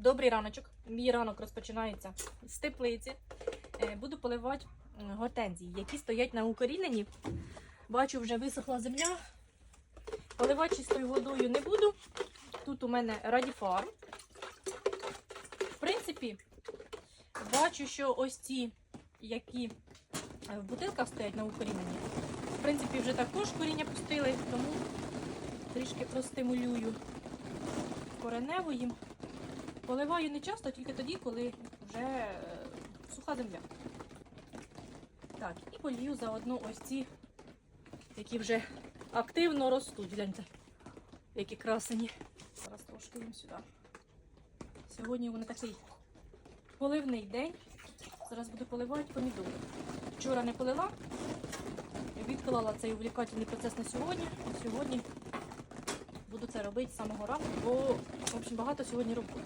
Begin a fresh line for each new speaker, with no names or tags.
Добрий раночок. Мій ранок розпочинається з теплиці. Е, Буду поливати гортензії, які стоять на укоріненні. Бачу, вже висохла земля. Поливати чистою водою не буду. Тут у мене радіфарм. В принципі, бачу, що ось ці, які е, в бутилках стоять на укоріненні, в принципі, вже також коріння пустили, тому трішки простимулюю кореневу їм. Поливаю не часто, тільки тоді, коли вже е, суха земля. Так, і полію заодно ось ці, які вже активно ростуть. Гляньте, які красені. Зараз трошки їм сюди. Сьогодні вони такий поливний день. Зараз буду поливати помідори. Вчора не полила, відклала цей увлікательний процес на сьогодні. Сьогодні буду це робити з самого ранку, бо в общем, багато сьогодні роботи.